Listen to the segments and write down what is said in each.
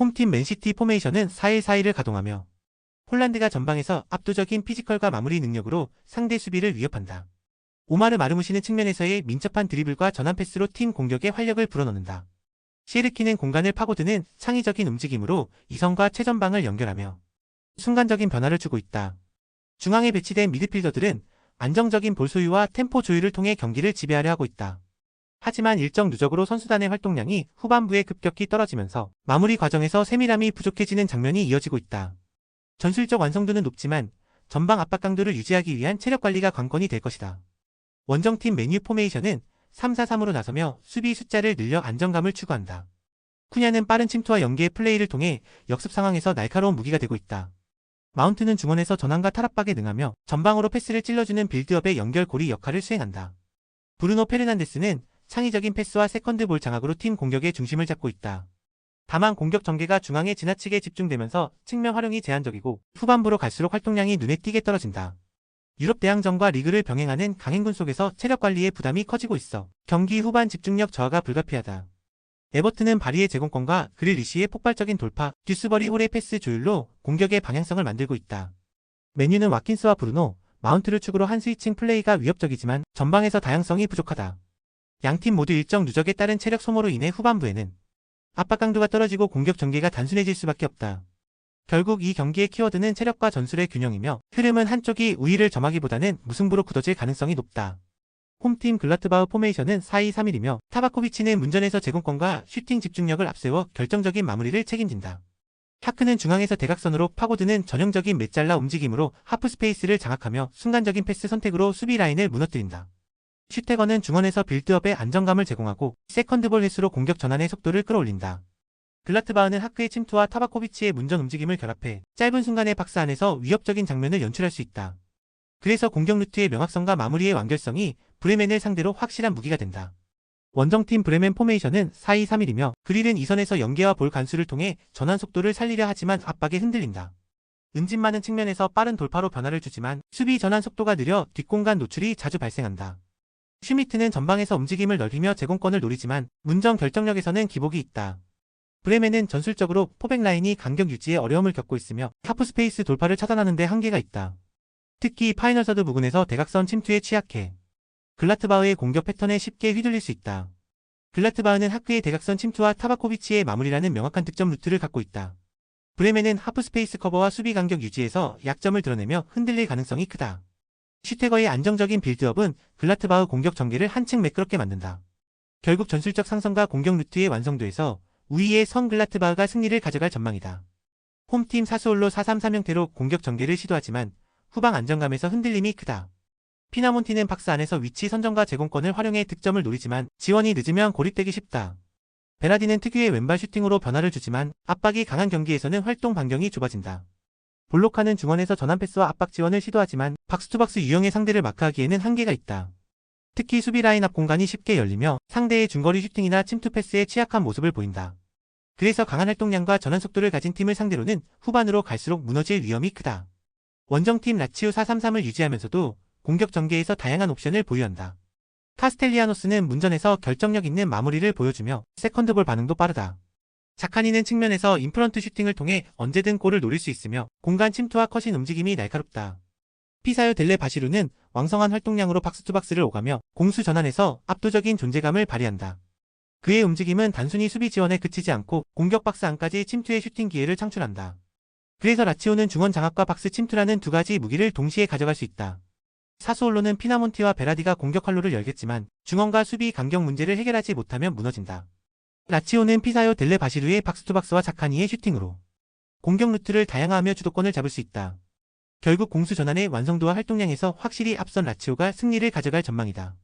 홈팀 맨시티 포메이션은 4-1-4-1을 가동하며 홀란드가 전방에서 압도적인 피지컬과 마무리 능력으로 상대 수비를 위협한다. 오마르 마르무시는 측면에서의 민첩한 드리블과 전환 패스로 팀 공격에 활력을 불어넣는다. 시에르키는 공간을 파고드는 창의적인 움직임으로 이성과 최전방을 연결하며 순간적인 변화를 주고 있다. 중앙에 배치된 미드필더들은 안정적인 볼 소유와 템포 조율을 통해 경기를 지배하려 하고 있다. 하지만 일정 누적으로 선수단의 활동량이 후반부에 급격히 떨어지면서 마무리 과정에서 세밀함이 부족해지는 장면이 이어지고 있다. 전술적 완성도는 높지만 전방 압박 강도를 유지하기 위한 체력 관리가 관건이 될 것이다. 원정팀 메뉴 포메이션은 3-4-3으로 나서며 수비 숫자를 늘려 안정감을 추구한다. 쿠냐는 빠른 침투와 연계의 플레이를 통해 역습 상황에서 날카로운 무기가 되고 있다. 마운트는 중원에서 전환과 탈압박에 능하며 전방으로 패스를 찔러주는 빌드업의 연결고리 역할을 수행한다. 브루노 페르난데스는 창의적인 패스와 세컨드 볼 장악으로 팀 공격의 중심을 잡고 있다. 다만 공격 전개가 중앙에 지나치게 집중되면서 측면 활용이 제한적이고 후반부로 갈수록 활동량이 눈에 띄게 떨어진다. 유럽 대항전과 리그를 병행하는 강행군 속에서 체력 관리에 부담이 커지고 있어 경기 후반 집중력 저하가 불가피하다. 에버튼은 바리의 제공권과 그릴리시의 폭발적인 돌파, 듀스버리 홀의 패스 조율로 공격의 방향성을 만들고 있다. 메뉴는 와킨스와 브루노, 마운트를 축으로 한 스위칭 플레이가 위협적이지만 전방에서 다양성이 부족하다. 양팀 모두 일정 누적에 따른 체력 소모로 인해 후반부에는 압박 강도가 떨어지고 공격 전개가 단순해질 수밖에 없다. 결국 이 경기의 키워드는 체력과 전술의 균형이며 흐름은 한쪽이 우위를 점하기보다는 무승부로 굳어질 가능성이 높다. 홈팀 글라트바우 포메이션은 4-2-3-1이며 타바코비치는 문전에서 제공권과 슈팅 집중력을 앞세워 결정적인 마무리를 책임진다. 하크는 중앙에서 대각선으로 파고드는 전형적인 메잘라 움직임으로 하프 스페이스를 장악하며 순간적인 패스 선택으로 수비 라인을 무너뜨린다. 슈테거는 중원에서 빌드업에 안정감을 제공하고 세컨드볼 횟수로 공격 전환의 속도를 끌어올린다. 글라트바흐는 하크의 침투와 타바코비치의 문전 움직임을 결합해 짧은 순간의 박스 안에서 위협적인 장면을 연출할 수 있다. 그래서 공격 루트의 명확성과 마무리의 완결성이 브레멘을 상대로 확실한 무기가 된다. 원정팀 브레멘 포메이션은 4-2-3-1이며 그릴은 이선에서 연계와 볼 간수를 통해 전환 속도를 살리려 하지만 압박에 흔들린다. 은진 많은 측면에서 빠른 돌파로 변화를 주지만 수비 전환 속도가 느려 뒷공간 노출이 자주 발생한다. 슈미트는 전방에서 움직임을 넓히며 제공권을 노리지만 문정 결정력에서는 기복이 있다. 브레멘은 전술적으로 포백 라인이 간격 유지에 어려움을 겪고 있으며 하프 스페이스 돌파를 차단하는 데 한계가 있다. 특히 파이널 서드 부근에서 대각선 침투에 취약해 글라트바흐의 공격 패턴에 쉽게 휘둘릴 수 있다. 글라트바흐는 하크의 대각선 침투와 타바코비치의 마무리라는 명확한 득점 루트를 갖고 있다. 브레멘은 하프 스페이스 커버와 수비 간격 유지에서 약점을 드러내며 흔들릴 가능성이 크다. 슈테거의 안정적인 빌드업은 글라트바흐 공격 전개를 한층 매끄럽게 만든다. 결국 전술적 상성과 공격 루트의 완성도에서 우위의 성 글라트바흐가 승리를 가져갈 전망이다. 홈팀 사수올로 4-3-3 형태로 공격 전개를 시도하지만 후방 안정감에서 흔들림이 크다. 피나몬티는 박스 안에서 위치 선정과 제공권을 활용해 득점을 노리지만 지원이 늦으면 고립되기 쉽다. 베라디는 특유의 왼발 슈팅으로 변화를 주지만 압박이 강한 경기에서는 활동 반경이 좁아진다. 볼로카는 중원에서 전환 패스와 압박 지원을 시도하지만 박스투박스 유형의 상대를 마크하기에는 한계가 있다. 특히 수비 라인 앞 공간이 쉽게 열리며 상대의 중거리 슈팅이나 침투 패스에 취약한 모습을 보인다. 그래서 강한 활동량과 전환 속도를 가진 팀을 상대로는 후반으로 갈수록 무너질 위험이 크다. 원정팀 라치오 4-3-3을 유지하면서도 공격 전개에서 다양한 옵션을 보유한다. 카스텔리아노스는 문전에서 결정력 있는 마무리를 보여주며 세컨드볼 반응도 빠르다. 자카니는 측면에서 인프런트 슈팅을 통해 언제든 골을 노릴 수 있으며 공간 침투와 컷인 움직임이 날카롭다. 피사요 델레 바시루는 왕성한 활동량으로 박스투박스를 오가며 공수 전환에서 압도적인 존재감을 발휘한다. 그의 움직임은 단순히 수비 지원에 그치지 않고 공격 박스 안까지 침투의 슈팅 기회를 창출한다. 그래서 라치오는 중원 장악과 박스 침투라는 두 가지 무기를 동시에 가져갈 수 있다. 사수올로는 피나몬티와 베라디가 공격 활로를 열겠지만 중원과 수비 간격 문제를 해결하지 못하면 무너진다. 라치오는 피사요 델레 바시루의 박스투박스와 자카니의 슈팅으로 공격 루트를 다양화하며 주도권을 잡을 수 있다. 결국 공수 전환의 완성도와 활동량에서 확실히 앞선 라치오가 승리를 가져갈 전망이다.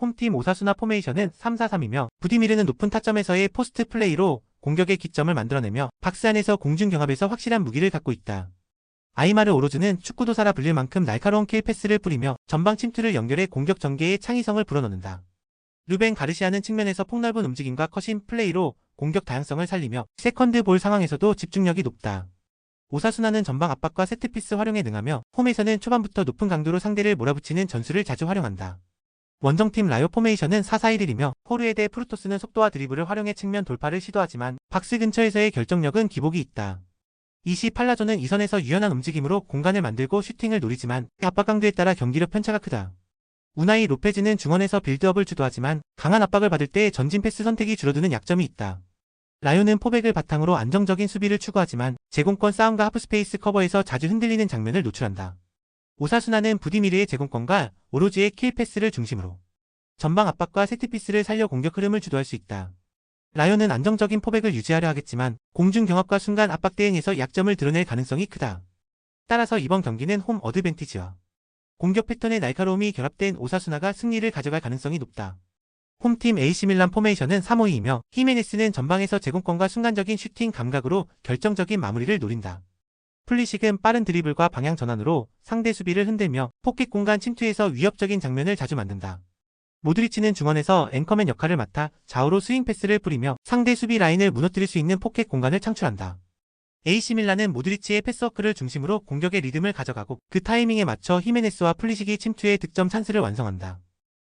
홈팀 오사수나 포메이션은 3-4-3이며 부디미르는 높은 타점에서의 포스트 플레이로 공격의 기점을 만들어내며 박스 안에서 공중 경합에서 확실한 무기를 갖고 있다. 아이마르 오로즈는 축구도사라 불릴 만큼 날카로운 킬 패스를 뿌리며 전방 침투를 연결해 공격 전개의 창의성을 불어넣는다. 루벤 가르시아는 측면에서 폭넓은 움직임과 컷인 플레이로 공격 다양성을 살리며 세컨드 볼 상황에서도 집중력이 높다. 오사수나는 전방 압박과 세트피스 활용에 능하며 홈에서는 초반부터 높은 강도로 상대를 몰아붙이는 전술을 자주 활용한다. 원정팀 라요 포메이션은 4-4-1이며 호르에 대 프루토스는 속도와 드리블을 활용해 측면 돌파를 시도하지만 박스 근처에서의 결정력은 기복이 있다. 이시 팔라조는 이선에서 유연한 움직임으로 공간을 만들고 슈팅을 노리지만 압박 강도에 따라 경기력 편차가 크다. 우나이 로페즈는 중원에서 빌드업을 주도하지만 강한 압박을 받을 때 전진 패스 선택이 줄어드는 약점이 있다. 라요는 포백을 바탕으로 안정적인 수비를 추구하지만 제공권 싸움과 하프스페이스 커버에서 자주 흔들리는 장면을 노출한다. 오사수나는 부디미르의 제공권과 오로지의 킬 패스를 중심으로 전방 압박과 세트피스를 살려 공격 흐름을 주도할 수 있다. 라요는 안정적인 포백을 유지하려 하겠지만 공중 경합과 순간 압박 대응에서 약점을 드러낼 가능성이 크다. 따라서 이번 경기는 홈 어드밴티지와 공격 패턴의 날카로움이 결합된 오사수나가 승리를 가져갈 가능성이 높다. 홈팀 AC밀란 포메이션은 3-5-2이며 히메네스는 전방에서 제공권과 순간적인 슈팅 감각으로 결정적인 마무리를 노린다. 플리식은 빠른 드리블과 방향 전환으로 상대 수비를 흔들며 포켓 공간 침투에서 위협적인 장면을 자주 만든다. 모드리치는 중원에서 앵커맨 역할을 맡아 좌우로 스윙 패스를 뿌리며 상대 수비 라인을 무너뜨릴 수 있는 포켓 공간을 창출한다. AC밀란은 모드리치의 패스워크를 중심으로 공격의 리듬을 가져가고 그 타이밍에 맞춰 히메네스와 플리식이 침투의 득점 찬스를 완성한다.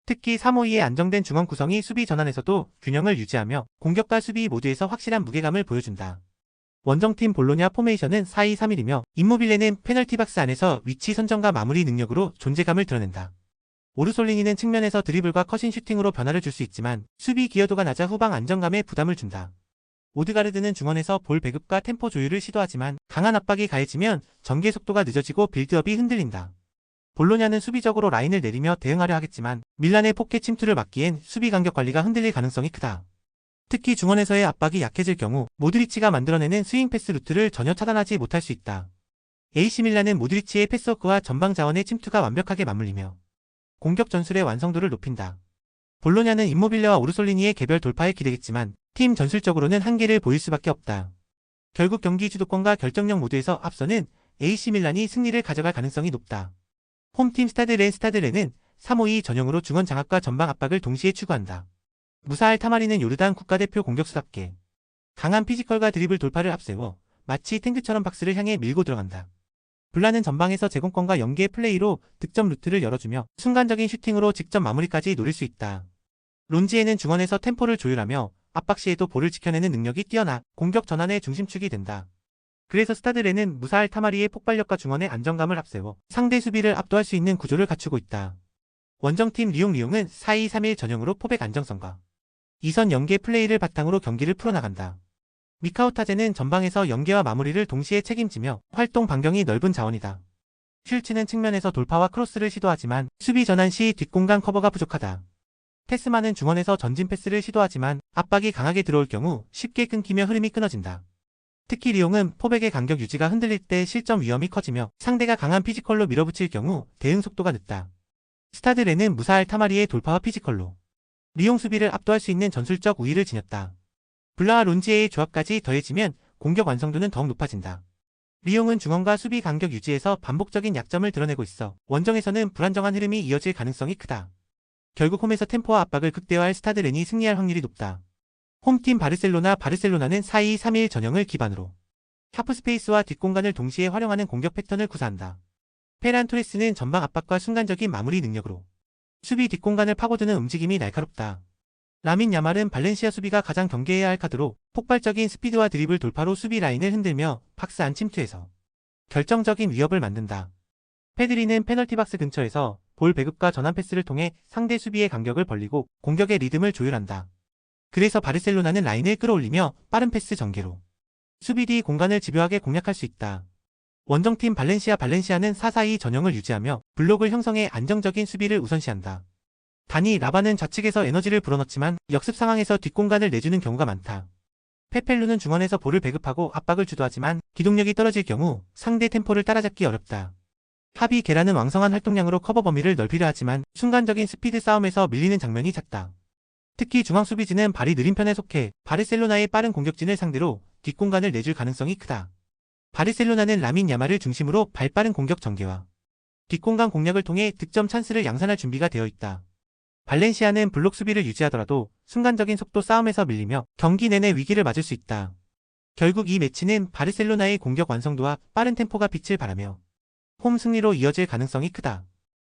특히 3-5-2의 안정된 중원 구성이 수비 전환에서도 균형을 유지하며 공격과 수비 모두에서 확실한 무게감을 보여준다. 원정팀 볼로냐 포메이션은 4-2-3-1이며 임모빌레는 페널티 박스 안에서 위치 선정과 마무리 능력으로 존재감을 드러낸다. 오르솔리니는 측면에서 드리블과 커신 슈팅으로 변화를 줄 수 있지만 수비 기여도가 낮아 후방 안정감에 부담을 준다. 오드가르드는 중원에서 볼 배급과 템포 조율을 시도하지만 강한 압박이 가해지면 전개 속도가 늦어지고 빌드업이 흔들린다. 볼로냐는 수비적으로 라인을 내리며 대응하려 하겠지만 밀란의 포켓 침투를 막기엔 수비 간격 관리가 흔들릴 가능성이 크다. 특히 중원에서의 압박이 약해질 경우 모드리치가 만들어내는 스윙 패스 루트를 전혀 차단하지 못할 수 있다. AC 밀란은 모드리치의 패스워크와 전방 자원의 침투가 완벽하게 맞물리며 공격 전술의 완성도를 높인다. 볼로냐는 임모빌레와 오르솔리니의 개별 돌파에 기대겠지만 팀 전술적으로는 한계를 보일 수밖에 없다. 결국 경기 주도권과 결정력 모두에서 앞서는 AC 밀란이 승리를 가져갈 가능성이 높다. 홈팀 스타드렌 스타드렌은 3-5-2 전형으로 중원 장악과 전방 압박을 동시에 추구한다. 무사할 타마리는 요르단 국가대표 공격수답게 강한 피지컬과 드리블 돌파를 앞세워 마치 탱크처럼 박스를 향해 밀고 들어간다. 블라는 전방에서 제공권과 연계의 플레이로 득점 루트를 열어주며 순간적인 슈팅으로 직접 마무리까지 노릴 수 있다. 론지에는 중원에서 템포를 조율하며 압박 시에도 볼을 지켜내는 능력이 뛰어나 공격 전환의 중심축이 된다. 그래서 스타드레는 무사할 타마리의 폭발력과 중원의 안정감을 앞세워 상대 수비를 압도할 수 있는 구조를 갖추고 있다. 원정팀 리용 리용은 4-2-3-1 전형으로 포백 안정성과 이선 연계 플레이를 바탕으로 경기를 풀어나간다. 미카오 타제는 전방에서 연계와 마무리를 동시에 책임지며 활동 반경이 넓은 자원이다. 슐츠는 측면에서 돌파와 크로스를 시도하지만 수비 전환 시 뒷공간 커버가 부족하다. 테스마는 중원에서 전진 패스를 시도하지만 압박이 강하게 들어올 경우 쉽게 끊기며 흐름이 끊어진다. 특히 리용은 포백의 간격 유지가 흔들릴 때 실점 위험이 커지며 상대가 강한 피지컬로 밀어붙일 경우 대응 속도가 늦다. 스타드레는 무사할 타마리의 돌파와 피지컬로 리용 수비를 압도할 수 있는 전술적 우위를 지녔다. 블라와 론지에의 조합까지 더해지면 공격 완성도는 더욱 높아진다. 리용은 중원과 수비 간격 유지에서 반복적인 약점을 드러내고 있어 원정에서는 불안정한 흐름이 이어질 가능성이 크다. 결국 홈에서 템포와 압박을 극대화할 스타드 렌이 승리할 확률이 높다. 홈팀 바르셀로나 바르셀로나는 4-2-3-1 전형을 기반으로 하프스페이스와 뒷공간을 동시에 활용하는 공격 패턴을 구사한다. 페란 토레스는 전방 압박과 순간적인 마무리 능력으로 수비 뒷공간을 파고드는 움직임이 날카롭다. 라민 야말은 발렌시아 수비가 가장 경계해야 할 카드로 폭발적인 스피드와 드리블 돌파로 수비 라인을 흔들며 박스 안 침투해서 결정적인 위협을 만든다. 페드리는 페널티 박스 근처에서 볼 배급과 전환 패스를 통해 상대 수비의 간격을 벌리고 공격의 리듬을 조율한다. 그래서 바르셀로나는 라인을 끌어올리며 빠른 패스 전개로 수비 뒤 공간을 집요하게 공략할 수 있다. 원정팀 발렌시아 발렌시아는 4-4-2 전형을 유지하며 블록을 형성해 안정적인 수비를 우선시한다. 단이 라바는 좌측에서 에너지를 불어넣지만 역습 상황에서 뒷공간을 내주는 경우가 많다. 페펠루는 중원에서 볼을 배급하고 압박을 주도하지만 기동력이 떨어질 경우 상대 템포를 따라잡기 어렵다. 하비 게라는 왕성한 활동량으로 커버 범위를 넓히려 하지만 순간적인 스피드 싸움에서 밀리는 장면이 잦다. 특히 중앙 수비진은 발이 느린 편에 속해 바르셀로나의 빠른 공격진을 상대로 뒷공간을 내줄 가능성이 크다. 바르셀로나는 라민 야마를 중심으로 발빠른 공격 전개와 뒷공간 공략을 통해 득점 찬스를 양산할 준비가 되어 있다. 발렌시아는 블록 수비를 유지하더라도 순간적인 속도 싸움에서 밀리며 경기 내내 위기를 맞을 수 있다. 결국 이 매치는 바르셀로나의 공격 완성도와 빠른 템포가 빛을 발하며 홈 승리로 이어질 가능성이 크다.